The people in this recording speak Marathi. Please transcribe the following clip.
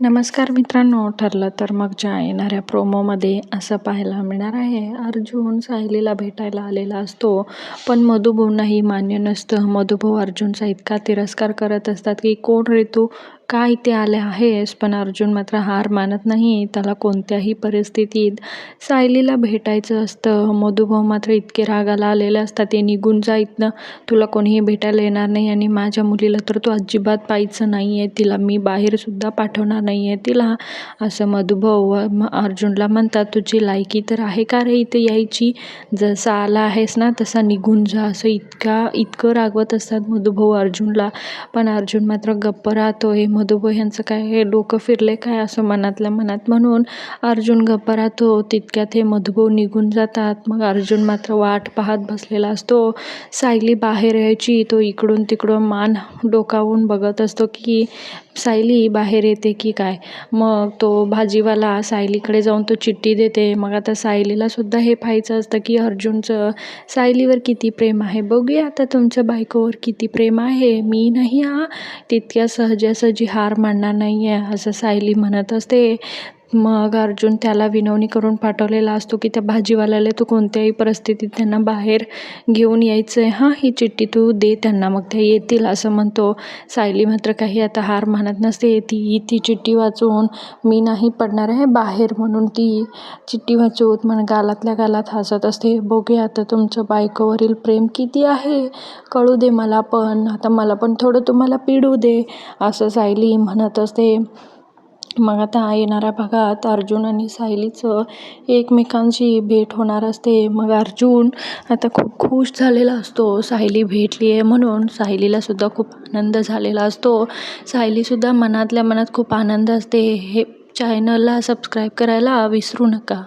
नमस्कार मित्रांनो ठरलं तर मग ज्या येणाऱ्या प्रोमोमध्ये असं पाहायला मिळणार आहे. अर्जुन सायलीला भेटायला आलेला असतो पण मधुभाऊंनाही मान्य नसतं. मधुभाऊ अर्जुनचा इतका तिरस्कार करत असतात की कोण रे तू? का इथे आले आहेस? पण अर्जुन मात्र हार मानत नाही. त्याला कोणत्याही परिस्थितीत सायलीला भेटायचं असतं. मधुभाऊ मात्र इतके रागाला आलेले असतात. ते निघून जा इथनं तुला कोणीही भेटायला येणार नाही आणि माझ्या मुलीला तर तू अजिबात पाहायचं नाही आहे तिला मी बाहेरसुद्धा पाठवणार नाही आहे तिला असं मधुभाऊ अर्जुनला म्हणतात तुझी लायकी तर आहे का रे इथे यायची? जसा आला आहेस ना तसा निघून जा. असं इतका इतकं रागवत असतात मधुभाऊ अर्जुनला. पण अर्जुन मात्र गप्प राहतो आहे मधुबो ह्यांचं काय हे डोकं फिरले काय असं मनातल्या मनात? म्हणून अर्जुन गप्प राहतो तितक्यात हे मधुबो निघून जातात. मग अर्जुन मात्र वाट पाहत बसलेला असतो. सायली बाहेर यायची तो इकडून तिकडून मान डोकावून बघत असतो की सायली बाहेर येते की काय? मग तो भाजीवाला सायलीकडे जाऊन तो चिठ्ठी देते. मग आता सायलीला सुद्धा हे पाहायचं असतं की अर्जुनचं सायलीवर किती प्रेम आहे. बघूया आता तुमच्या बायकोवर किती प्रेम आहे. मी नाही हा. तितक्या सहजासहजी हार मानणार नाही आहे असं सायली म्हणत असते. मग अर्जुन त्याला विनवणी करून पाठवलेला असतो की त्या भाजीवाल्याला तू कोणत्याही परिस्थितीत त्यांना बाहेर घेऊन यायचं आहे हां ही चिठ्ठी तू दे त्यांना. मग त्या येतील असं म्हणतो. सायली मात्र काही आता हार मानत नसते. ती ती चिठ्ठी वाचून मी नाही पडणार आहे बाहेर म्हणून ती चिठ्ठी वाचून म्हण गालातल्या गालात हसत असते. बघूया आता तुमचं बायकोवरील प्रेम किती आहे. कळू दे मला पण. आता मला पण थोडं तुम्हाला पिडू दे असं सायली म्हणत असते. मग आता येणाऱ्या भागात अर्जुन आणि सायलीचं एकमेकांशी भेट होणार असते. मग अर्जुन आता खूप खुश झालेला असतो. सायली भेटली आहे म्हणून सायलीलासुद्धा खूप आनंद झालेला असतो. सायलीसुद्धा मनातल्या मनात खूप आनंद असते. हे चॅनलला सबस्क्राईब करायला विसरू नका.